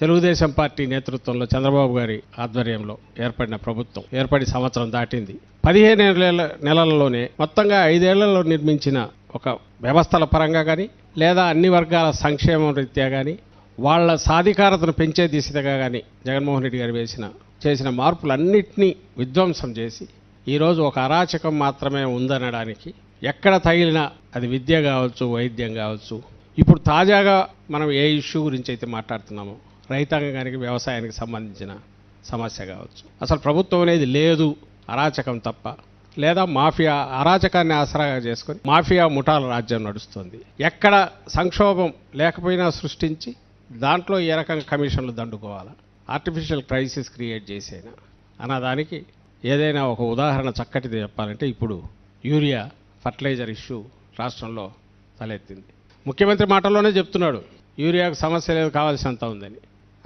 Telugu Desam party నేతృత్వంలో చంద్రబాబు గారి ఆధ్వర్యంలో ఏర్పడిన ప్రభుత్వం ఏర్పడి సంవత్సరం దాటింది. పదిహేను నెలల నెలలలోనే మొత్తంగా ఐదేళ్ళలో నిర్మించిన ఒక వ్యవస్థల పరంగా కానీ లేదా అన్ని వర్గాల సంక్షేమం రీత్యా కానీ వాళ్ళ సాధికారతను పెంచే దిశగా కానీ జగన్మోహన్ రెడ్డి గారు వేసిన చేసిన మార్పులన్నింటినీ విధ్వంసం చేసి ఈరోజు ఒక అరాచకం మాత్రమే ఉందనడానికి ఎక్కడ తగిలినా అది విద్య కావచ్చు వైద్యం కావచ్చు. ఇప్పుడు తాజాగా మనం ఏ ఇష్యూ గురించి అయితే మాట్లాడుతున్నామో రైతాంగానికి వ్యవసాయానికి సంబంధించిన సమస్య కావచ్చు. అసలు ప్రభుత్వం అనేది లేదు అరాచకం తప్ప. లేదా మాఫియా అరాచకాన్ని ఆసరాగా చేసుకొని మాఫియా ముఠాల రాజ్యం నడుస్తుంది. ఎక్కడ సంక్షోభం లేకపోయినా సృష్టించి దాంట్లో ఏ రకంగా కమిషన్లు దండుకోవాలా? ఆర్టిఫిషియల్ క్రైసిస్ క్రియేట్ చేసేనా? అన్నదానికి ఏదైనా ఒక ఉదాహరణ చక్కటిది చెప్పాలంటే ఇప్పుడు యూరియా ఫర్టిలైజర్ ఇష్యూ రాష్ట్రంలో తలెత్తింది. ముఖ్యమంత్రి మాటల్లోనే చెప్తున్నాడు యూరియాకు సమస్య లేదు కావాల్సినంత ఉందని.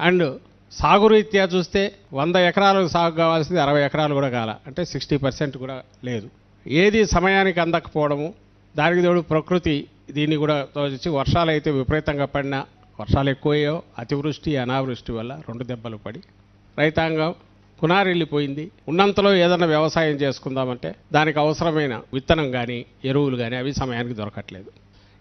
అండ్ సాగు రీత్యా చూస్తే వంద ఎకరాలకు సాగు కావాల్సింది అరవై ఎకరాలు కూడా కాల. అంటే సిక్స్టీ పర్సెంట్ కూడా లేదు. ఏది సమయానికి అందకపోవడము దానికి తోడు ప్రకృతి దీన్ని కూడా తోచి వర్షాలు అయితే విపరీతంగా పడినా వర్షాలు ఎక్కువయ్యో అతివృష్టి అనావృష్టి వల్ల రెండు దెబ్బలు పడి రైతాంగం కునారిల్లిపోయింది ఉన్నంతలో ఏదైనా వ్యవసాయం చేసుకుందామంటే దానికి అవసరమైన విత్తనం కానీ ఎరువులు కానీ అవి సమయానికి దొరకట్లేదు.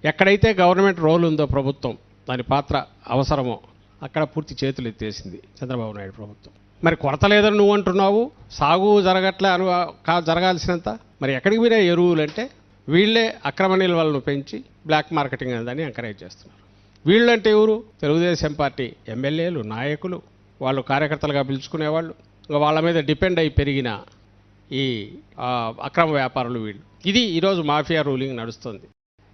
ఎక్కడైతే గవర్నమెంట్ రోల్ ఉందో ప్రభుత్వం దాని పాత్ర అవసరమో అక్కడ పూర్తి చేతులు ఎత్తేసింది చంద్రబాబు నాయుడు ప్రభుత్వం. మరి కొరత లేదని నువ్వు అంటున్నావు? సాగు జరగట్లే అను కా జరగాల్సినంత? మరి ఎక్కడికి పోయినా ఎరువులు అంటే వీళ్ళే అక్రమ నిల్వలను పెంచి బ్లాక్ మార్కెటింగ్ అని ఎంకరేజ్ చేస్తున్నారు. వీళ్ళంటే ఎవరు? తెలుగుదేశం పార్టీ ఎమ్మెల్యేలు నాయకులు. వాళ్ళు కార్యకర్తలుగా పిలుచుకునేవాళ్ళు. ఇంకా వాళ్ళ మీద డిపెండ్ అయి పెరిగిన ఈ అక్రమ వ్యాపారులు వీళ్ళు. ఇది ఈరోజు మాఫియా రూలింగ్ నడుస్తుంది.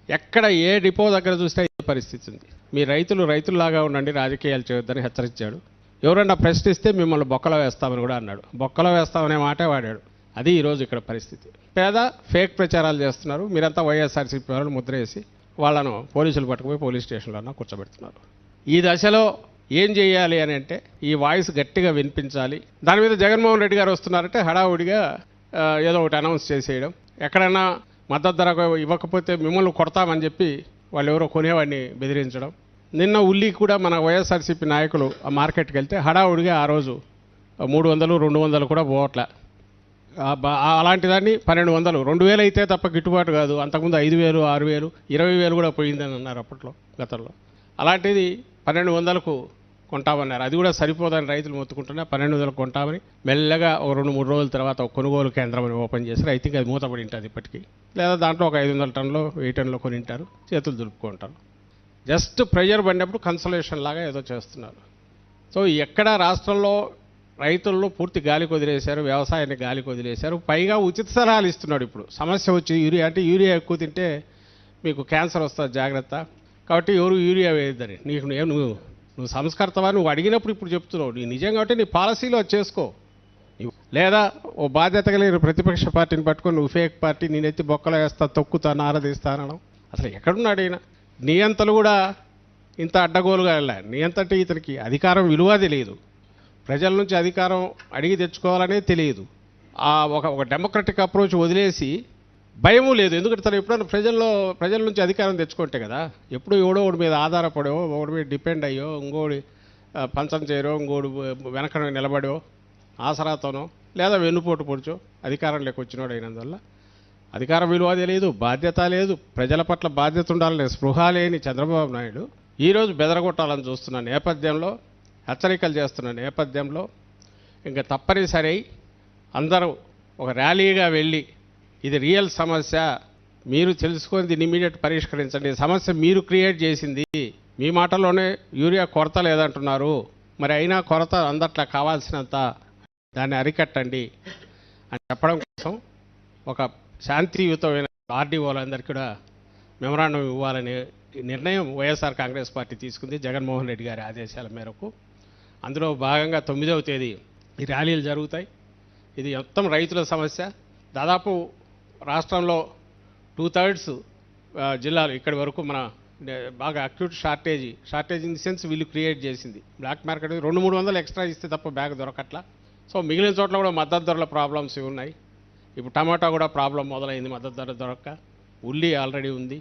ఎక్కడ ఏ డిపో దగ్గర చూస్తే పరిస్థితి ఉంది. మీ రైతులు రైతుల్లాగా ఉండండి రాజకీయాలు చేయొద్దని హెచ్చరించాడు. ఎవరన్నా ప్రశ్నిస్తే మిమ్మల్ని బొక్కలో వేస్తామని కూడా అన్నాడు. బొక్కలో వేస్తామనే మాటే వాడాడు. అది ఈరోజు ఇక్కడ పరిస్థితి. పేద ఫేక్ ప్రచారాలు చేస్తున్నారు. మీరంతా వైఎస్ఆర్సీపీ వాళ్ళని ముద్ర వేసి వాళ్ళను పోలీసులు పట్టుకుపోయి పోలీస్ స్టేషన్లో కూర్చోబెడుతున్నారు. ఈ దశలో ఏం చేయాలి అని అంటే ఈ వాయిస్ గట్టిగా వినిపించాలి. దాని మీద జగన్మోహన్ రెడ్డి గారు వస్తున్నారంటే హడావుడిగా ఏదో ఒకటి అనౌన్స్ చేసేయడం. ఎక్కడైనా మద్దతు ధర ఇవ్వకపోతే మిమ్మల్ని కొడతామని చెప్పి వాళ్ళు ఎవరో కొనేవాడిని బెదిరించడం. నిన్న ఉల్లి కూడా మన వైఎస్ఆర్సీపీ నాయకులు ఆ మార్కెట్కి వెళ్తే హడావుడిగా ఆ రోజు మూడు వందలు రెండు వందలు కూడా పోవట్లే. అలాంటి దాన్ని పన్నెండు వందలు. రెండు వేలు అయితే తప్ప గిట్టుబాటు కాదు. అంతకుముందు ఐదు వేలు ఆరు వేలు ఇరవై వేలు కూడా పోయిందని అన్నారు అప్పట్లో గతంలో. అలాంటిది పన్నెండు వందలకు కొంటామన్నారు. అది కూడా సరిపోదని రైతులు మొత్తుకుంటున్నా. పన్నెండు వందలు కొంటామని మెల్లగా ఒక రెండు మూడు రోజుల తర్వాత ఒక కొనుగోలు కేంద్రం అని ఓపెన్ చేశారు. ఐ థింక్ అది మూతపడి ఉంటుంది ఇప్పటికీ. లేదా దాంట్లో ఒక ఐదు వందల టన్నులు వెయ్యి టన్నులో కొని ఉంటారు. చేతులు దులుపుకుంటారు. జస్ట్ ప్రెజర్ పడినప్పుడు కన్సలేషన్ లాగా ఏదో చేస్తున్నారు. సో ఎక్కడ రాష్ట్రంలో రైతులను పూర్తి గాలికి వదిలేశారు వ్యవసాయాన్ని గాలికి వదిలేశారు. పైగా ఉచిత సలహాలు ఇస్తున్నాడు ఇప్పుడు. సమస్య వచ్చి యూరియా అంటే యూరియా ఎక్కువ తింటే మీకు క్యాన్సర్ వస్తుంది జాగ్రత్త. కాబట్టి ఎవరు యూరియా వేయద్దని. నీకు నువ్వు నువ్వు సంస్కర్తవా? నువ్వు అడిగినప్పుడు ఇప్పుడు చెప్తున్నావు. నీ నిజంగా అంటే నీ పాలసీలో చేసుకో. లేదా ఓ బాధ్యత కలిగిన ప్రతిపక్ష పార్టీని పట్టుకొని నువ్వు ఫేక్ పార్టీ నేనెత్తి బొక్కలో వేస్తా తొక్కుతాను నారదీస్తా అసలు ఎక్కడున్నాడు ఈయన? నియంతలు కూడా ఇంత అడ్డగోలుగా వెళ్ళా. నియంతంటే ఇతనికి అధికారం విలువ తెలియదు. ప్రజల నుంచి అధికారం అడిగి తెచ్చుకోవాలనే తెలియదు. ఆ ఒక ఒక డెమోక్రటిక్ అప్రోచ్ వదిలేసి భయము లేదు. ఎందుకంటే తను ఎప్పుడైనా ప్రజల్లో ప్రజల నుంచి అధికారం తెచ్చుకుంటే కదా ఎప్పుడు ఎవడో ఒకటి మీద ఆధారపడో ఒకటి మీద డిపెండ్ అయ్యో ఇంకోటి పంచం చేయరో ఇంకోటి వెనక నిలబడో ఆసరాతోనో లేదా వెన్నుపోటు పొడిచో అధికారంలోకి వచ్చినోడు అయినందువల్ల అధికార విలువ తెలియదు బాధ్యత లేదు ప్రజల పట్ల బాధ్యత ఉండాలనే స్పృహ లేని చంద్రబాబు నాయుడు ఈరోజు బెదరగొట్టాలని చూస్తున్న నేపథ్యంలో హెచ్చరికలు చేస్తున్న నేపథ్యంలో ఇంకా తప్పనిసరి అందరూ ఒక ర్యాలీగా వెళ్ళి ఇది రియల్ సమస్య. మీరు తెలుసుకొని దీన్ని ఇమీడియట్ పరిష్కరించండి. సమస్య మీరు క్రియేట్ చేసింది మీ మాటల్లోనే యూరియా కొరత లేదంటున్నారు. మరి అయినా కొరత అందట్లా కావాల్సినంత దాన్ని అరికట్టండి అని చెప్పడం కోసం ఒక శాంతియుతమైన ఆర్డీఓలందరికీ కూడా మెమరాండం ఇవ్వాలనే నిర్ణయం వైఎస్ఆర్ కాంగ్రెస్ పార్టీ తీసుకుంది జగన్మోహన్ రెడ్డి గారి ఆదేశాల మేరకు. అందులో భాగంగా తొమ్మిదవ తేదీ ఈ ర్యాలీలు జరుగుతాయి. ఇది మొత్తం రైతుల సమస్య. దాదాపు రాష్ట్రంలో టూ థర్డ్స్ జిల్లాలు ఇక్కడి వరకు మన బాగా acute shortage shortage in the sense వీళ్ళు క్రియేట్ చేసింది. బ్లాక్ మార్కెట్ రెండు మూడు వందలు ఎక్స్ట్రా ఇస్తే తప్ప బ్యాగ్ దొరకట్లా. సో మిగిలిన చోట్ల కూడా మద్దతు ధరల ప్రాబ్లమ్స్ ఉన్నాయి. ఇప్పుడు టమాటా కూడా ప్రాబ్లం మొదలైంది మద్దతు ధర దొరక్క. ఉల్లి ఆల్రెడీ ఉంది.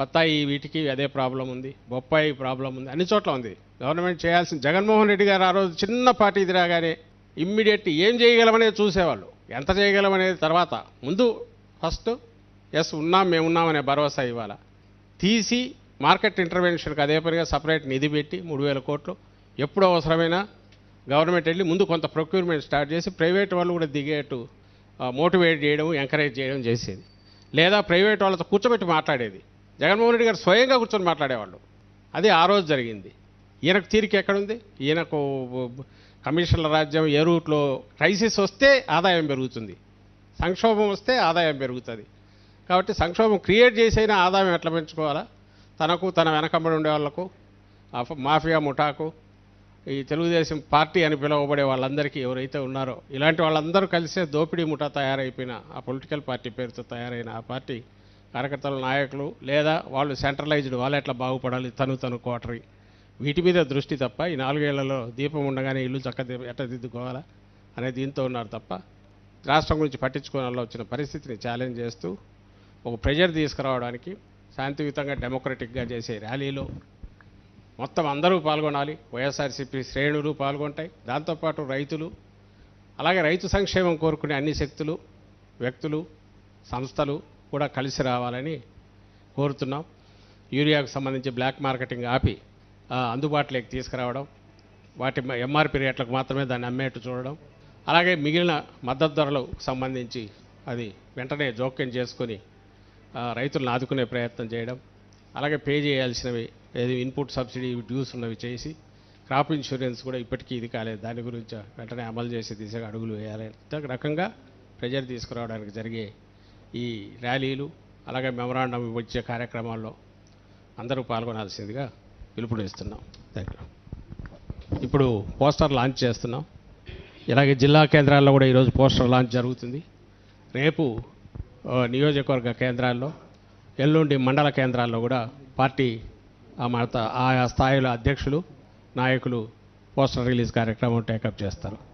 బత్తాయి వీటికి అదే ప్రాబ్లం ఉంది. బొప్పాయి ప్రాబ్లం ఉంది. అన్ని చోట్ల ఉంది. గవర్నమెంట్ చేయాల్సిన జగన్మోహన్ రెడ్డి గారు ఆ రోజు చిన్న పార్టీ ఇది రాగానే ఇమ్మీడియట్ ఏం చేయగలమనేది చూసేవాళ్ళు. ఎంత చేయగలమనేది తర్వాత. ముందు ఫస్ట్ ఎస్ ఉన్నాం మేము ఉన్నామనే భరోసా ఇవ్వాలి? తీసి మార్కెట్ ఇంటర్వెన్షన్కి అదే పనిగా సపరేట్ నిధి పెట్టి మూడు వేల కోట్లు ఎప్పుడు అవసరమైనా గవర్నమెంట్ వెళ్ళి ముందు కొంత ప్రొక్యూర్మెంట్ స్టార్ట్ చేసి ప్రైవేట్ వాళ్ళు కూడా దిగేటు మోటివేట్ చేయడం ఎంకరేజ్ చేయడం చేసేది. లేదా ప్రైవేట్ వాళ్ళతో కూర్చోబెట్టి మాట్లాడేది. జగన్మోహన్ రెడ్డి గారు స్వయంగా కూర్చొని మాట్లాడేవాళ్ళు. అది ఆ రోజు జరిగింది. ఈయనకు తీరిక ఎక్కడుంది? ఈయనకు కమిషన్ల రాజ్యం ఏ రూట్లో క్రైసిస్ వస్తే ఆదాయం పెరుగుతుంది. సంక్షోభం వస్తే ఆదాయం పెరుగుతుంది. కాబట్టి సంక్షోభం క్రియేట్ చేసైనా ఆదాయం ఎట్లా పెంచుకోవాలా? తనకు తన వెనకబడి ఉండే వాళ్ళకు ఆ ఫ- మాఫియా ముఠాకు ఈ తెలుగుదేశం పార్టీ అని పిలువబడే వాళ్ళందరికీ ఎవరైతే ఉన్నారో ఇలాంటి వాళ్ళందరూ కలిసే దోపిడీ ముఠా తయారైపోయిన ఆ పొలిటికల్ పార్టీ పేరుతో తయారైన ఆ పార్టీ కార్యకర్తల నాయకులు లేదా వాళ్ళు సెంట్రలైజ్డ్ వాళ్ళు ఎట్లా బాగుపడాలి తను తను కోటరీ వీటి మీద దృష్టి తప్ప ఈ నాలుగేళ్ళలో దీపం ఉండగానే ఇల్లు చక్క ఎట్లా దిద్దుకోవాలా అనే దీంతో ఉన్నారు తప్ప రాష్ట్రం గురించి పట్టించుకోవాలని వచ్చిన పరిస్థితిని ఛాలెంజ్ చేస్తూ ఒక ప్రెజర్ తీసుకురావడానికి శాంతియుతంగా డెమోక్రటిక్గా చేసే ర్యాలీలో మొత్తం అందరూ పాల్గొనాలి. వైఎస్ఆర్సీపీ శ్రేణులు పాల్గొంటాయి. దాంతోపాటు రైతులు అలాగే రైతు సంక్షేమం కోరుకునే అన్ని శక్తులు వ్యక్తులు సంస్థలు కూడా కలిసి రావాలని కోరుతున్నాం. యూరియాకు సంబంధించి బ్లాక్ మార్కెటింగ్ ఆపి అందుబాటులోకి తీసుకురావడం వాటి ఎంఆర్పి రేట్లకు మాత్రమే దాన్ని అమ్మేట్టు చూడడం అలాగే మిగిలిన మద్దతు ధరలకు సంబంధించి అది వెంటనే జోక్యం చేసుకొని రైతులను ఆదుకునే ప్రయత్నం చేయడం అలాగే పే చేయాల్సినవి ఏది ఇన్పుట్ సబ్సిడీ డ్యూస్ ఉన్నవి చేసి క్రాప్ ఇన్సూరెన్స్ కూడా ఇప్పటికీ ఇది కాలేదు. దాని గురించి వెంటనే అమలు చేసే దిశగా అడుగులు వేయాలి. రకంగా ప్రెజర్ తీసుకురావడానికి జరిగే ఈ ర్యాలీలు అలాగే మెమరాండం ఇచ్చే కార్యక్రమాల్లో అందరూ పాల్గొనాల్సిందిగా పిలుపునిస్తున్నాం. థ్యాంక్ యూ ఇప్పుడు పోస్టర్ లాంచ్ చేస్తున్నాం. ఇలాగే జిల్లా కేంద్రాల్లో కూడా ఈరోజు పోస్టర్ లాంచ్ జరుగుతుంది. రేపు నియోజకవర్గ కేంద్రాల్లో ఎల్లుండి మండల కేంద్రాల్లో కూడా పార్టీ ఆ ఆయా స్థాయిల అధ్యక్షులు నాయకులు పోస్టర్ రిలీజ్ కార్యక్రమం టేకప్ చేస్తారు.